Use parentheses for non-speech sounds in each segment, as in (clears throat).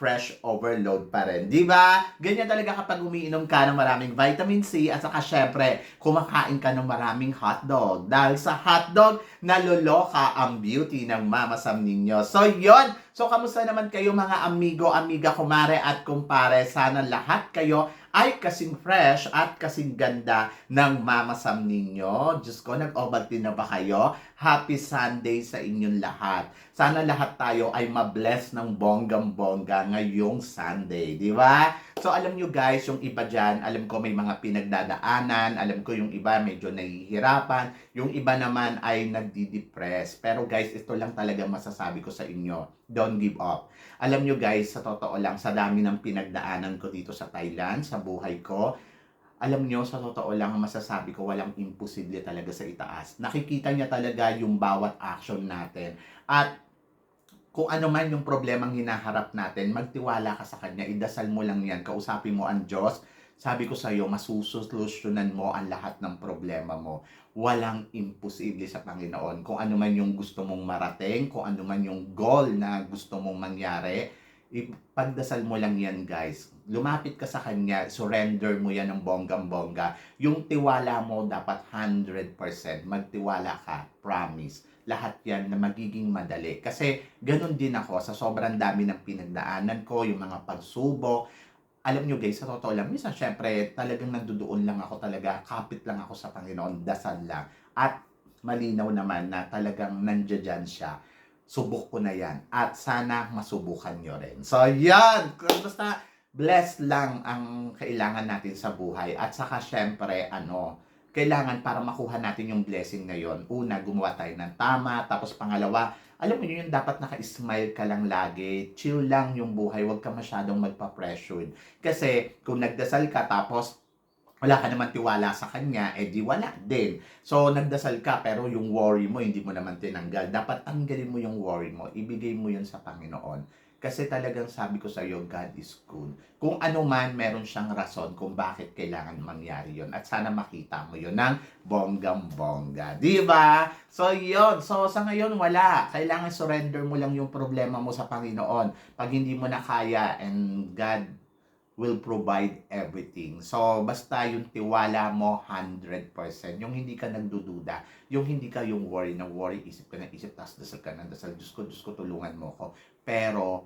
fresh overload pa rin. Di ba? Ganyan talaga kapag umiinom ka ng maraming vitamin C at saka syempre, kumakain ka ng maraming hotdog. Dahil sa hotdog, naloloka ang beauty ng mamasam ninyo. So, yon So, kamusta naman kayo mga amigo, amiga, kumare at kumpare? Sana lahat kayo ay kasing fresh at kasing ganda ng mamasam ninyo. Diyos ko, nag-obaltin na ba kayo? Happy Sunday sa inyong lahat. Sana lahat tayo ay mabless ng bonggam-bongga ngayong Sunday, di ba? So alam nyo guys, yung iba dyan, alam ko may mga pinagdadaanan, alam ko yung iba medyo nahihirapan, yung iba naman ay nagdi-depress. Pero guys, ito lang talaga masasabi ko sa inyo, don't give up. Alam nyo guys, sa totoo lang, sa dami ng pinagdaanan ko dito sa Thailand, sa buhay ko, alam nyo, sa totoo lang, ang masasabi ko, walang imposible talaga sa itaas. Nakikita niya talaga yung bawat action natin. At kung ano man yung problemang hinaharap natin, magtiwala ka sa Kanya, idasal mo lang yan, kausapin mo ang Diyos, sabi ko sa iyo, masusolusyonan mo ang lahat ng problema mo. Walang imposible sa Panginoon. Kung ano man yung gusto mong marating, kung ano man yung goal na gusto mong mangyari, ipagdasal mo lang yan guys. Lumapit ka sa Kanya, surrender mo yan ng bonggang-bongga. Yung tiwala mo dapat 100%. Magtiwala ka, promise. Lahat yan na magiging madali. Kasi ganun din ako sa sobrang dami ng pinagdaanan ko, yung mga pagsubok. Alam nyo guys, sa totoo lang, minsan syempre talagang nandoon lang ako talaga, kapit lang ako sa Panginoon, dasal lang. At malinaw naman na talagang nandiyan siya subok ko na yan. At sana masubukan nyo rin. So, yan! Basta, blessed lang ang kailangan natin sa buhay. At saka, syempre, ano, kailangan para makuha natin yung blessing na yon. Una, gumawa tayo ng tama. Tapos, pangalawa, alam mo yun, dapat naka-smile ka lang lagi. Chill lang yung buhay. Huwag ka masyadong magpa-pressure. Kasi, kung nagdasal ka, tapos wala ka naman tiwala sa kanya, eh di wala din. So, nagdasal ka, pero yung worry mo, hindi mo naman tinanggal. Dapat tanggalin mo yung worry mo, ibigay mo yun sa Panginoon. Kasi talagang sabi ko sa iyo, God is good. Kung ano man, meron siyang rason kung bakit kailangan mangyari yon At sana makita mo yon ng bonggam-bongga. Di ba? So, yon So, sa ngayon, wala. Kailangan surrender mo lang yung problema mo sa Panginoon. Pag hindi mo na kaya, and God will provide everything. So, basta yung tiwala mo 100%. Yung hindi ka nagdududa. Yung hindi ka yung worry na worry, isip ka na isip, tapos dasal ka na dasal. Diyos ko, Diyos ko, tulungan mo ko. Pero,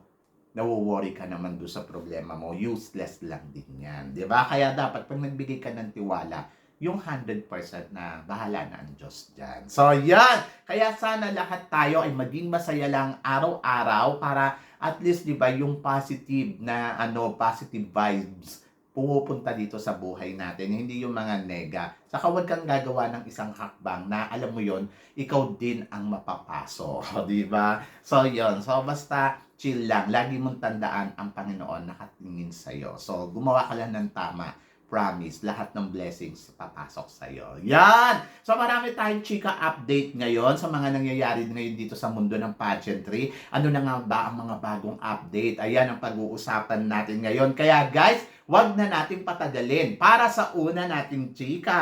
nawo-worry ka naman doon sa problema mo. Useless lang din yan. Ba? Kaya dapat, pag nagbigay ka ng tiwala, yung 100% na bahala na ang Diyos dyan. So, yan! Kaya sana lahat tayo ay maging masaya lang araw-araw para at least 'di ba yung positive na ano positive vibes pumupunta dito sa buhay natin, hindi yung mga nega. Saka huwag kang gagawa ng isang hakbang na alam mo yon ikaw din ang mapapaso. (laughs) di ba? So, yon So, basta chill lang. Lagi mong tandaan ang Panginoon nakatingin sa'yo. So, gumawa ka lang ng tama promise, lahat ng blessings papasok sa iyo. Yan! So marami tayong chika update ngayon sa mga nangyayari ngayon dito sa mundo ng pageantry. Ano na nga ba ang mga bagong update? Ayan ang pag-uusapan natin ngayon. Kaya guys, wag na nating patagalin. Para sa una nating chika,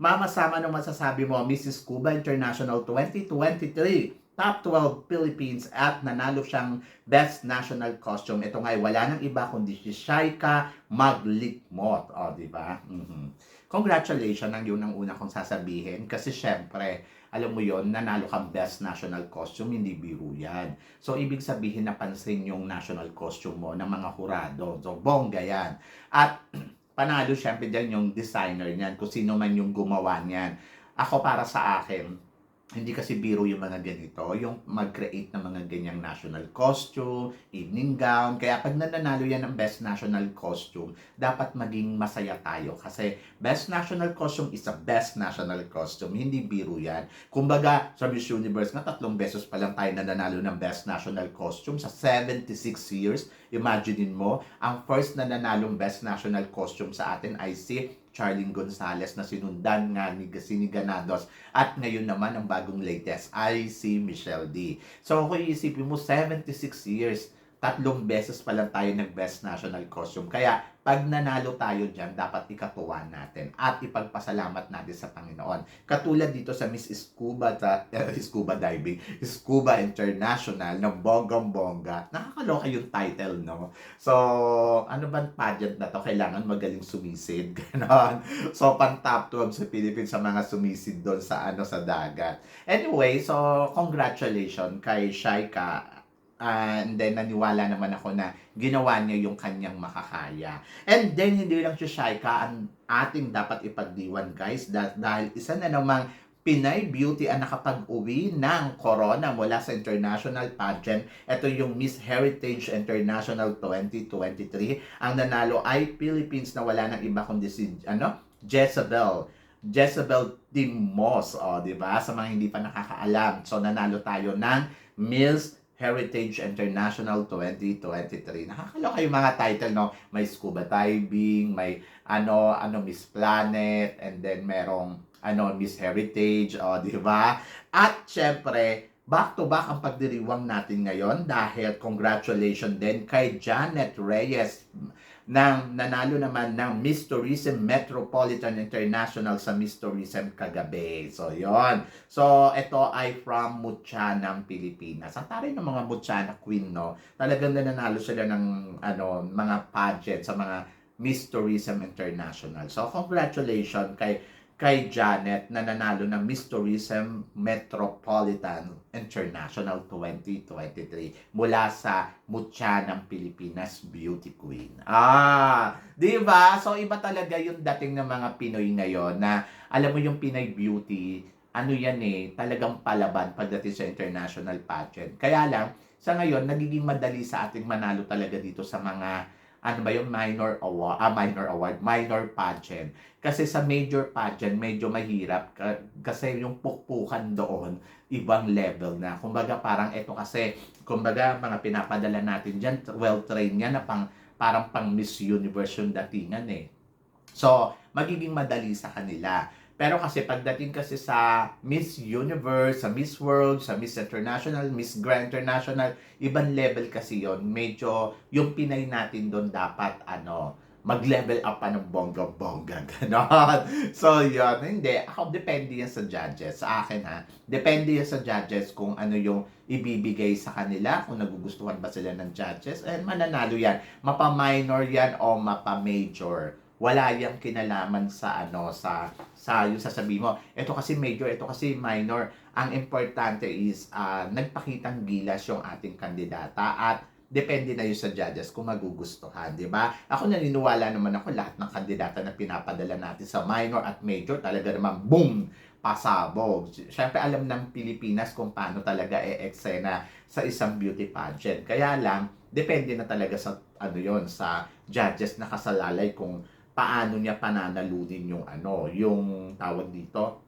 mamasama ng masasabi mo, Mrs. Cuba International 2023 top 12 Philippines at nanalo siyang Best National Costume. Ito nga wala nang iba kundi si Shaika Maglikmot. O, di ba? Mm-hmm. Congratulations ang yun ang una kong sasabihin. Kasi syempre, alam mo yon nanalo kang Best National Costume, hindi biro yan. So, ibig sabihin napansin yung national costume mo ng mga hurado. So, bongga yan. At (clears throat) panalo syempre dyan yung designer niyan, kung sino man yung gumawa niyan. Ako para sa akin, hindi kasi biro yung mga ganito, yung mag-create ng mga ganyang national costume, evening gown. Kaya pag nananalo yan ng best national costume, dapat maging masaya tayo. Kasi best national costume is a best national costume. Hindi biro yan. Kumbaga, sa Miss Universe nga, tatlong beses pa lang tayo nananalo ng best national costume sa 76 years Imaginein mo, ang first na nanalong Best National Costume sa atin ay si Charlene Gonzalez na sinundan nga ni Gasini Ganados at ngayon naman ang bagong latest ay si Michelle D. So kung iisipin mo 76 years tatlong beses pa lang tayo nag Best National Costume. Kaya, pag nanalo tayo dyan, dapat ikatuwa natin at ipagpasalamat natin sa Panginoon. Katulad dito sa Miss Scuba, ta, eh, Scuba Diving, Scuba International, na bonggang-bongga. Nakakaloka yung title, no? So, ano bang pageant na to? Kailangan magaling sumisid. (laughs) Ganon. So, pang top 12 sa Philippines sa mga sumisid doon sa ano sa dagat. Anyway, so, congratulations kay Shaika Ah, and then naniwala naman ako na ginawa niya yung kanyang makakaya. And then hindi lang siya Shaika ang ating dapat ipagdiwan guys dah- dahil isa na namang Pinay beauty ang nakapag-uwi ng corona mula sa international pageant. Ito yung Miss Heritage International 2023. Ang nanalo ay Philippines na wala ng iba kundi si ano, Jezebel. Jezebel Timos, oh, 'di ba? Sa mga hindi pa nakakaalam. So nanalo tayo ng Miss Heritage International 2023. Nakakaloka yung mga title, no? May scuba diving, may ano, ano Miss Planet, and then merong ano Miss Heritage, o di ba? At syempre, back to back ang pagdiriwang natin ngayon dahil congratulations din kay Janet Reyes nang nanalo naman ng Miss Tourism Metropolitan International sa Miss Tourism kagabi. So, yon. So, ito ay from Muchana, Pilipinas. Ang taray ng mga Muchana Queen, no? Talagang nananalo sila ng ano, mga pageant sa mga Miss Tourism International. So, congratulations kay kay Janet na nanalo ng Miss Tourism Metropolitan International 2023 mula sa Mutya ng Pilipinas Beauty Queen. Ah, 'di ba? So iba talaga yung dating ng mga Pinoy ngayon na alam mo yung Pinay beauty, ano yan eh, talagang palaban pagdating sa international pageant. Kaya lang, sa ngayon, nagiging madali sa ating manalo talaga dito sa mga ano ba yung minor award, ah, minor award, minor pageant. Kasi sa major pageant, medyo mahirap ka- kasi yung pukpukan doon, ibang level na. Kumbaga parang ito kasi, kumbaga mga pinapadala natin dyan, well-trained yan na pang, parang pang Miss Universe yung datingan eh. So, magiging madali sa kanila. Pero kasi pagdating kasi sa Miss Universe, sa Miss World, sa Miss International, Miss Grand International, ibang level kasi yon Medyo yung Pinay natin doon dapat ano, mag-level up pa ng bongga-bongga. (laughs) Ganon. So, yun. Hindi. Ako, depende yan sa judges. Sa akin, ha. Depende yan sa judges kung ano yung ibibigay sa kanila, kung nagugustuhan ba sila ng judges. And mananalo yan. Mapa-minor yan o mapa-major wala yang kinalaman sa ano sa sa yung sasabihin mo ito kasi major ito kasi minor ang importante is ah, nagpakitang gilas yung ating kandidata at depende na yun sa judges kung magugustuhan, di ba? Ako naniniwala naman ako lahat ng kandidata na pinapadala natin sa minor at major talaga naman boom pasabog. Siyempre alam ng Pilipinas kung paano talaga e-eksena sa isang beauty pageant. Kaya lang, depende na talaga sa ano yon sa judges na kasalalay kung paano niya pananalunin yung ano, yung tawag dito,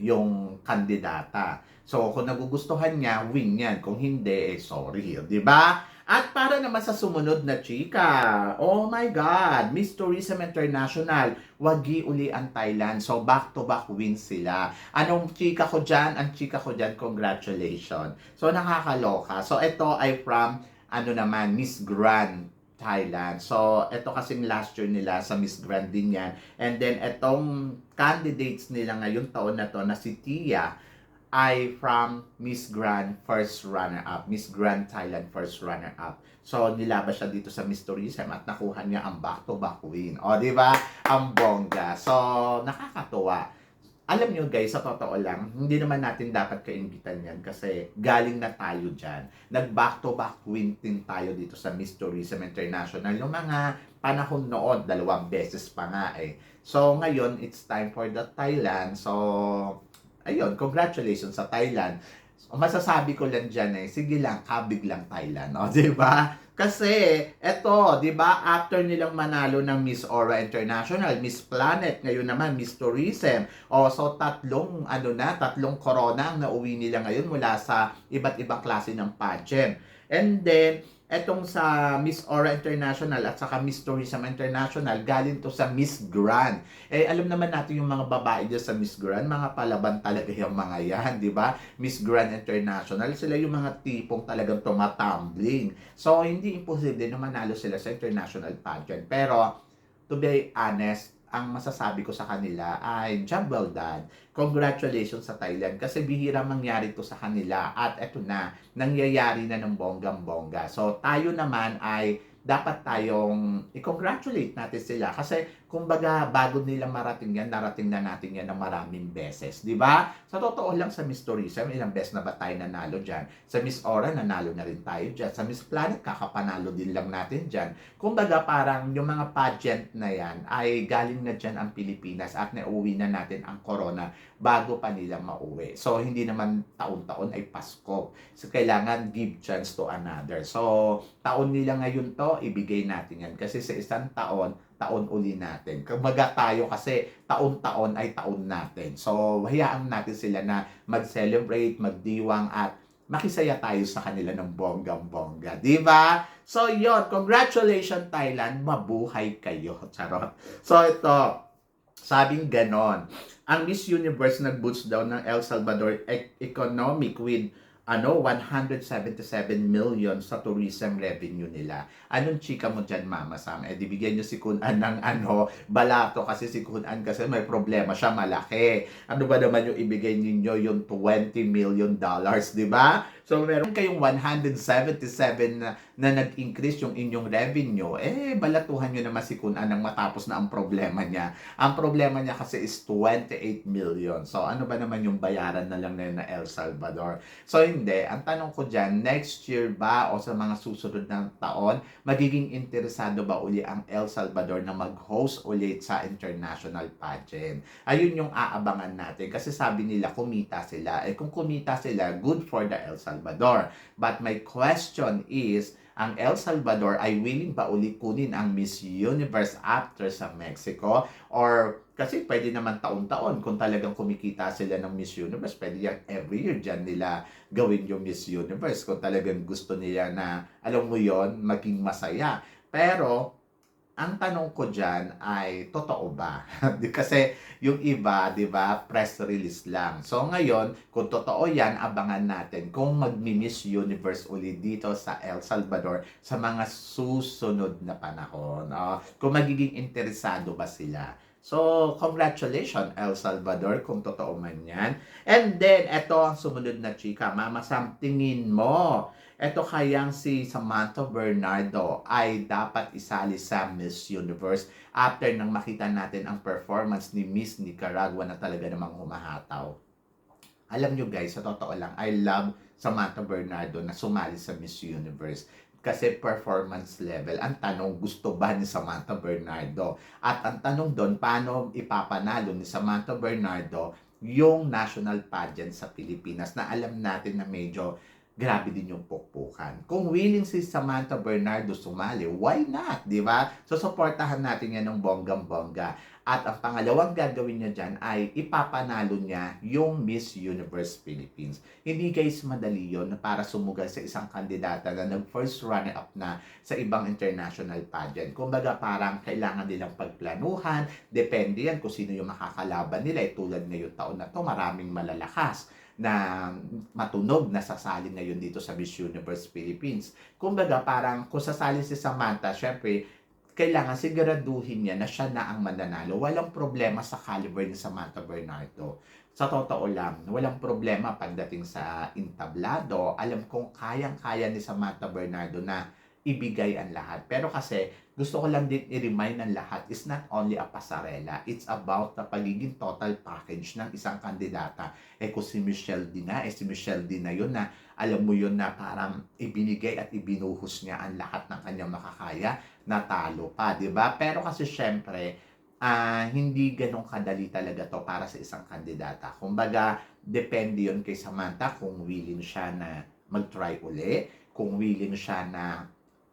yung kandidata. So, kung nagugustuhan niya, win yan. Kung hindi, eh, sorry. Di ba? At para naman sa sumunod na chika, oh my God, Miss Tourism International, wagi uli ang Thailand. So, back-to-back wins sila. Anong chika ko dyan? Ang chika ko dyan, congratulations. So, nakakaloka. So, ito ay from, ano naman, Miss Grand Thailand. So, ito kasing last year nila sa Miss Grand din yan. And then, itong candidates nila ngayong taon na to na si Tia ay from Miss Grand First Runner-Up. Miss Grand Thailand First Runner-Up. So, nilabas siya dito sa Miss Tourism at nakuha niya ang back-to-back win. O, di ba? Ang bongga. So, nakakatuwa alam nyo guys, sa totoo lang, hindi naman natin dapat kaingitan yan kasi galing na tayo dyan. Nag back-to-back win tayo dito sa Miss Tourism International. Yung mga panahon noon, dalawang beses pa nga eh. So ngayon, it's time for the Thailand. So, ayun, congratulations sa Thailand. So, masasabi ko lang dyan eh, sige lang, kabig lang Thailand. O, (laughs) di ba? Kasi, eto, di ba, after nilang manalo ng Miss Aura International, Miss Planet, ngayon naman Miss Tourism. O, so tatlong, ano na, tatlong corona ang nauwi nila ngayon mula sa iba't ibang klase ng pageant. And then, etong sa Miss Aura International at saka Miss Tourism International, galing to sa Miss Grand. Eh, alam naman natin yung mga babae dyan sa Miss Grand, mga palaban talaga yung mga yan, di ba? Miss Grand International, sila yung mga tipong talagang tumatumbling. So, hindi imposible na manalo sila sa international pageant. Pero, to be honest, ang masasabi ko sa kanila ay job well done. Congratulations sa Thailand kasi bihira mangyari to sa kanila at eto na, nangyayari na ng bonggang-bongga. So tayo naman ay dapat tayong i-congratulate natin sila kasi kumbaga bago nila marating yan, narating na natin yan ng maraming beses, di ba? Sa totoo lang sa Miss Tourism, ilang beses na ba tayo nanalo dyan? Sa Miss Aura, nanalo na rin tayo dyan. Sa Miss Planet, kakapanalo din lang natin dyan. Kumbaga parang yung mga pageant na yan ay galing na dyan ang Pilipinas at nauwi na natin ang corona bago pa nila mauwi. So, hindi naman taon-taon ay Pasko. So, kailangan give chance to another. So, taon nila ngayon to, ibigay natin yan. Kasi sa isang taon, taon uli natin. Kumbaga tayo kasi taon-taon ay taon natin. So, hayaan natin sila na mag-celebrate, magdiwang at makisaya tayo sa kanila ng bonggang-bongga. Di ba? So, yon Congratulations, Thailand. Mabuhay kayo. (laughs) Charot. So, ito. Sabing ganon. Ang Miss Universe nag-boost daw ng El Salvador e- economic with ano, 177 million sa tourism revenue nila. Anong chika mo dyan, Mama Sam? Eh, di bigyan nyo si Kunan ng ano, balato kasi si Kunan kasi may problema siya, malaki. Ano ba naman yung ibigay ninyo yung 20 million dollars, di ba? So, meron kayong 177 na, na nag-increase yung inyong revenue, eh, balatuhan nyo naman si Kunan nang matapos na ang problema niya. Ang problema niya kasi is 28 million. So, ano ba naman yung bayaran na lang na yun El Salvador? So, hindi. Ang tanong ko dyan, next year ba o sa mga susunod ng taon, magiging interesado ba uli ang El Salvador na mag-host ulit sa international pageant? Ayun yung aabangan natin. Kasi sabi nila, kumita sila. Eh, kung kumita sila, good for the El Salvador. But my question is, ang El Salvador ay willing ba uli kunin ang Miss Universe after sa Mexico? Or kasi pwede naman taon-taon kung talagang kumikita sila ng Miss Universe, pwede yan every year dyan nila gawin yung Miss Universe kung talagang gusto nila na, alam mo yon maging masaya. Pero, ang tanong ko dyan ay, totoo ba? (laughs) Kasi yung iba, di ba, press release lang. So ngayon, kung totoo yan, abangan natin kung magmi-Miss Universe uli dito sa El Salvador sa mga susunod na panahon. no? Kung magiging interesado ba sila. So, congratulations, El Salvador, kung totoo man yan. And then, eto ang sumunod na chika. Mama Sam, tingin mo, eto kayang si Samantha Bernardo ay dapat isali sa Miss Universe after nang makita natin ang performance ni Miss Nicaragua na talaga namang humahataw. Alam nyo guys, sa totoo lang, I love Samantha Bernardo na sumali sa Miss Universe kasi performance level. Ang tanong, gusto ba ni Samantha Bernardo? At ang tanong doon, paano ipapanalo ni Samantha Bernardo yung national pageant sa Pilipinas na alam natin na medyo grabe din yung pukpukan. Kung willing si Samantha Bernardo sumali, why not? Di ba? So, supportahan natin yan ng bonggang-bongga. At ang pangalawang gagawin niya dyan ay ipapanalo niya yung Miss Universe Philippines. Hindi guys madali na para sumugal sa isang kandidata na nag-first runner-up na sa ibang international pageant. Kumbaga parang kailangan nilang pagplanuhan, depende yan kung sino yung makakalaban nila. Eh, tulad ngayong taon na to, maraming malalakas na matunog na sasali ngayon dito sa Miss Universe Philippines. Kumbaga parang kung sasali si Samantha, syempre kailangan siguraduhin niya na siya na ang mananalo. Walang problema sa caliber ni Samantha Bernardo. Sa totoo lang, walang problema pagdating sa entablado. Alam kong kayang-kaya ni Samantha Bernardo na ibigay ang lahat. Pero kasi, gusto ko lang din i-remind ng lahat is not only a pasarela. It's about the pagiging total package ng isang kandidata. Eh kung si Michelle din na, eh si Michelle din na yun na alam mo yun na parang ibinigay at ibinuhos niya ang lahat ng kanyang makakaya, natalo pa, di ba? Pero kasi syempre, ah hindi ganun kadali talaga to para sa isang kandidata. Kumbaga, depende yun kay Samantha kung willing siya na mag-try uli, kung willing siya na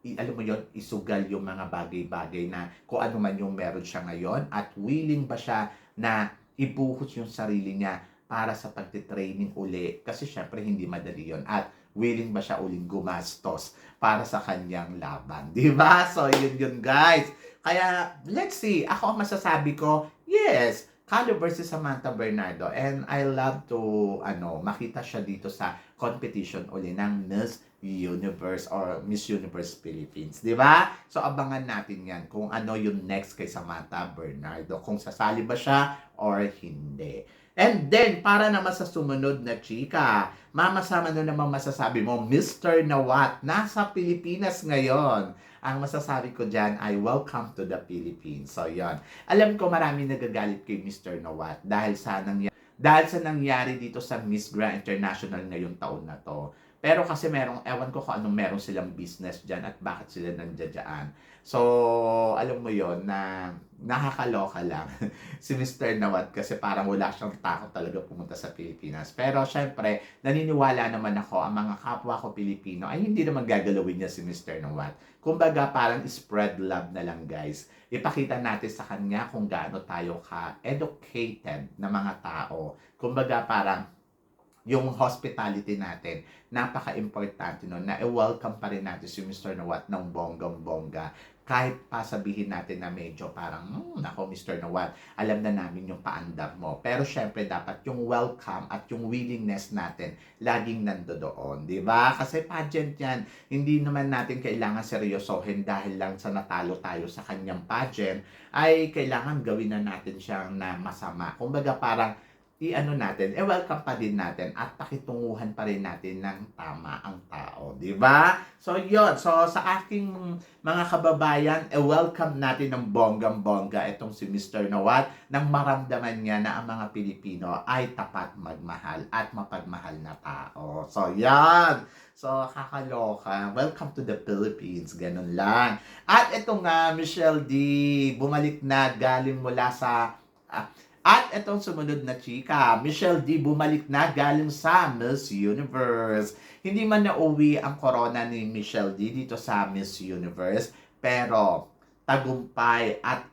i- alam mo yon isugal yung mga bagay-bagay na kung ano man yung meron siya ngayon at willing ba siya na ibuhos yung sarili niya para sa pagtitraining uli kasi syempre hindi madali yon at willing ba siya uling gumastos para sa kanyang laban. Di ba? So, yun yun guys. Kaya, let's see. Ako ang masasabi ko, yes, Carlo versus Samantha Bernardo. And I love to, ano, makita siya dito sa competition uli ng Miss Universe or Miss Universe Philippines. Di ba? So, abangan natin yan kung ano yung next kay Samantha Bernardo. Kung sasali ba siya or hindi. And then, para naman sa sumunod na chika, mamasama na naman masasabi mo, Mr. Nawat, nasa Pilipinas ngayon. Ang masasabi ko dyan ay welcome to the Philippines. So, yon. Alam ko marami nagagalit kay Mr. Nawat dahil sa nangyari, dahil sa nangyari dito sa Miss Grand International ngayong taon na to. Pero kasi merong, ewan ko kung anong meron silang business dyan at bakit sila nandiyan. So, alam mo yon na nakakaloka lang (laughs) si Mr. Nawat kasi parang wala siyang takot talaga pumunta sa Pilipinas. Pero syempre, naniniwala naman ako ang mga kapwa ko Pilipino ay hindi naman gagalawin niya si Mr. Nawat. Kumbaga parang spread love na lang guys. Ipakita natin sa kanya kung gaano tayo ka-educated na mga tao. Kumbaga parang yung hospitality natin, napaka-importante nun na i-welcome pa rin natin si Mr. Nawat ng bonggang-bongga. Kahit pa sabihin natin na medyo parang, hmm, nako Mr. Nawat, alam na namin yung paandar mo. Pero syempre dapat yung welcome at yung willingness natin laging nando doon, di ba? Kasi pageant yan, hindi naman natin kailangan seryosohin dahil lang sa natalo tayo sa kanyang pageant, ay kailangan gawin na natin siyang na masama. Kumbaga parang, i-ano natin, eh welcome pa din natin at pakitunguhan pa rin natin ng tama ang tao, di ba? So yon so sa aking mga kababayan, eh welcome natin ng bonggang-bongga itong si Mr. Nawat nang maramdaman niya na ang mga Pilipino ay tapat magmahal at mapagmahal na tao. So yan, So, kakaloka. Welcome to the Philippines. Ganun lang. At ito nga, Michelle D. Bumalik na galing mula sa... ah, at itong sumunod na chika, Michelle D. bumalik na galing sa Miss Universe. Hindi man nauwi ang corona ni Michelle D. dito sa Miss Universe, pero tagumpay at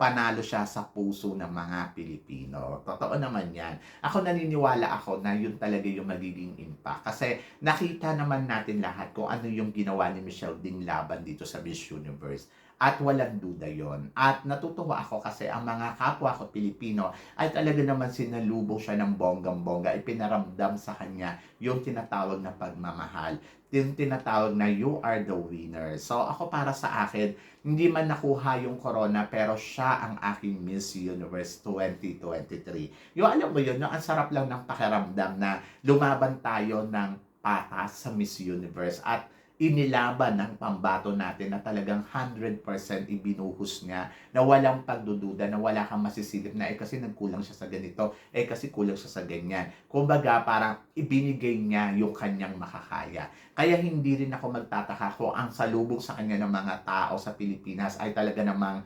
panalo siya sa puso ng mga Pilipino. Totoo naman yan. Ako naniniwala ako na yun talaga yung magiging impact. Kasi nakita naman natin lahat kung ano yung ginawa ni Michelle Ding laban dito sa Miss Universe. At walang duda yon. At natutuwa ako kasi ang mga kapwa ko Pilipino ay talaga naman sinalubong siya ng bonggang-bongga. Ipinaramdam sa kanya yung tinatawag na pagmamahal. Yung tinatawag na you are the winner. So ako para sa akin, hindi man nakuha yung corona pero siya ang aking Miss Universe 2023. Yung alam mo yun, yung ang sarap lang ng pakiramdam na lumaban tayo ng patas sa Miss Universe at inilaban ng pambato natin na talagang 100% ibinuhos niya na walang pagdududa, na wala kang masisilip na eh kasi nagkulang siya sa ganito, eh kasi kulang siya sa ganyan. Kumbaga parang ibinigay niya yung kanyang makakaya. Kaya hindi rin ako magtataka kung ang salubog sa kanya ng mga tao sa Pilipinas ay talaga namang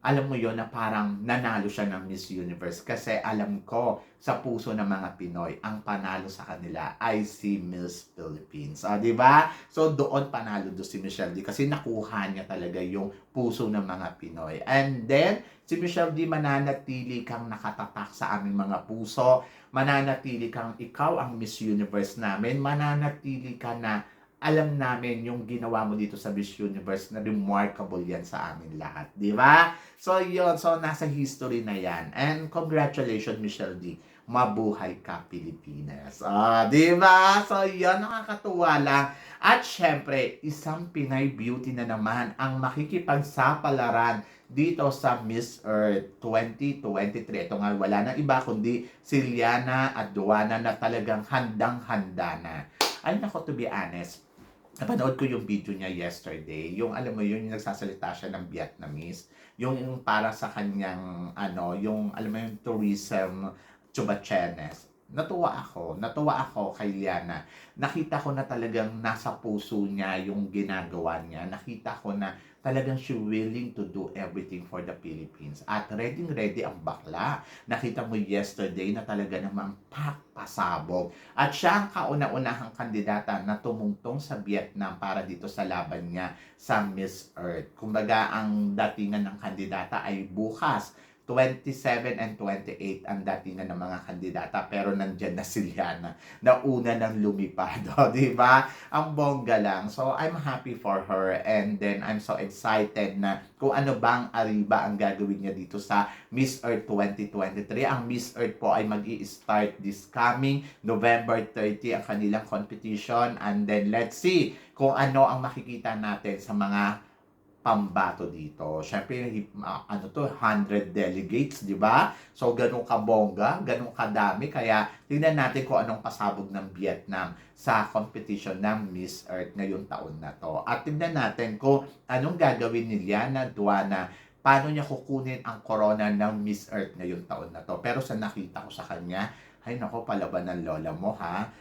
alam mo yon na parang nanalo siya ng Miss Universe kasi alam ko sa puso ng mga Pinoy ang panalo sa kanila ay si Miss Philippines. Ah, di ba? So doon panalo do si Michelle D kasi nakuha niya talaga yung puso ng mga Pinoy. And then si Michelle D mananatili kang nakatatak sa aming mga puso, mananatili kang ikaw ang Miss Universe namin, mananatili ka na alam namin yung ginawa mo dito sa Miss Universe na remarkable yan sa amin lahat. Di ba? So, yun. So, nasa history na yan. And congratulations, Michelle D. Mabuhay ka, Pilipinas. Ah, di ba? So, yun. Nakakatuwa lang. At syempre, isang Pinay beauty na naman ang makikipagsapalaran dito sa Miss Earth 2023. Ito nga, wala nang iba kundi si Liana Aduana na talagang handang-handa na. Ay, nako, to be honest, napanood ko yung video niya yesterday. Yung alam mo yun, yung nagsasalita siya ng Vietnamese. Yung, para sa kanyang, ano, yung alam mo yung tourism chubachenes. Natuwa ako. Natuwa ako kay Liana. Nakita ko na talagang nasa puso niya yung ginagawa niya. Nakita ko na talagang she willing to do everything for the Philippines. At ready ready ang bakla. Nakita mo yesterday na talaga namang pakpasabog. At siya ang kauna-unahang kandidata na tumungtong sa Vietnam para dito sa laban niya sa Miss Earth. Kumbaga, ang datingan ng kandidata ay bukas 27 and 28 ang dating na ng mga kandidata pero nandyan na si Liana na una nang lumipad, (laughs) di ba? Ang bongga lang. So, I'm happy for her and then I'm so excited na kung ano bang ariba ang gagawin niya dito sa Miss Earth 2023. Ang Miss Earth po ay mag start this coming November 30 ang kanilang competition and then let's see kung ano ang makikita natin sa mga pambato dito. Siyempre, hi- ah, ano to, 100 delegates, di ba? So, ganun kabongga, ganun kadami. Kaya, tingnan natin kung anong pasabog ng Vietnam sa competition ng Miss Earth ngayong taon na to. At tingnan natin kung anong gagawin ni Liana Duana paano niya kukunin ang corona ng Miss Earth ngayong taon na to. Pero sa nakita ko sa kanya, ay nako, palaban ng lola mo ha.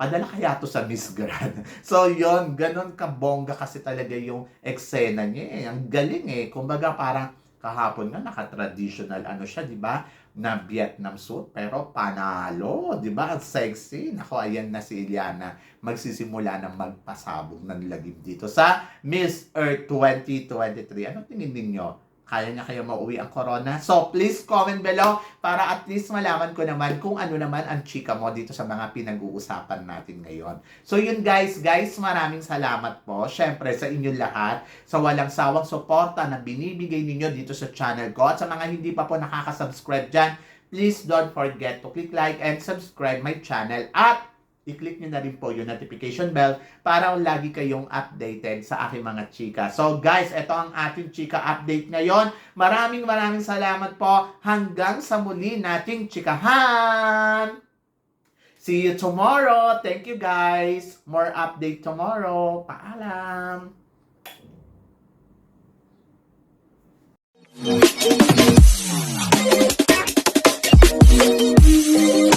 Padala kaya to sa Miss Grand. (laughs) so yon ganun kabongga kasi talaga yung eksena niya eh. Ang galing eh. Kumbaga parang kahapon nga naka-traditional ano siya, di ba? Na Vietnam suit, pero panalo, di ba? Ang sexy. Nako, ayan na si Iliana. Magsisimula na magpasabog ng lagim dito sa Miss Earth 2023. Ano tingin ninyo? Kaya niya kayo mauwi ang corona? So, please comment below para at least malaman ko naman kung ano naman ang chika mo dito sa mga pinag-uusapan natin ngayon. So, yun guys, guys, maraming salamat po. Syempre, sa inyong lahat, sa walang sawang suporta na binibigay ninyo dito sa channel ko. At sa mga hindi pa po nakaka-subscribe dyan, please don't forget to click like and subscribe my channel. At i-click nyo na rin po yung notification bell para lagi kayong updated sa aking mga chika. So guys, ito ang ating chika update ngayon. Maraming maraming salamat po. Hanggang sa muli nating chikahan! See you tomorrow. Thank you guys. More update tomorrow. Paalam. Thank